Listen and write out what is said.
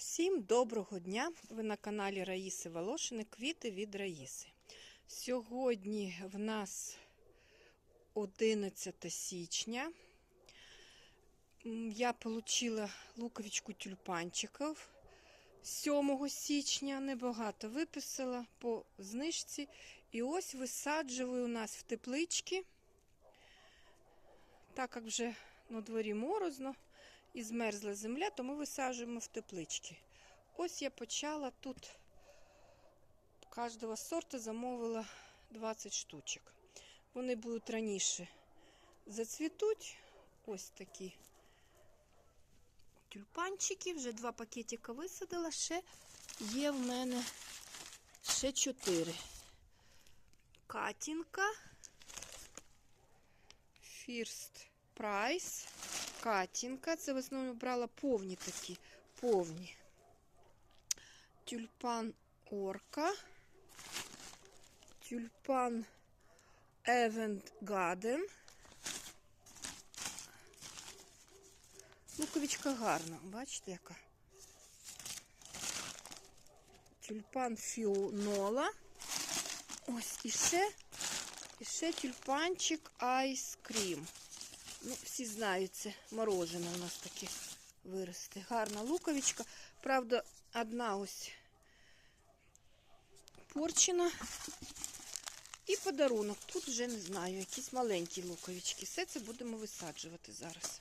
Всім доброго дня! Ви на каналі Раїси Волошини Квіти від Раїси. Сьогодні в нас 11 січня. Я отримала луковичку тюльпанчиків 7 січня. Небагато виписала по знижці. І ось висаджую у нас в тепличці. Так як вже на дворі морозно і змерзла земля, то ми висаджуємо в теплички. Ось я почала тут кожного сорту замовила 20 штучок. Вони будуть раніше зацвітуть. Ось такі тюльпанчики. Вже два пакетика висадила. Ще є в мене ще чотири. Катінка. Фірст Прайс. Катінка. Це в основному брала повні такі. Повні. Тюльпан Орка. Тюльпан Евент Гаден. Луковичка гарна, бачите, яка. Тюльпан Фіонола. Ось і ще, і ще тюльпанчик Айс Крім. Ну, всі знають, це морожене у нас таке виросте. Гарна луковичка. Правда, одна ось порчена. І подарунок. Тут вже не знаю, якісь маленькі луковички. Все це будемо висаджувати зараз.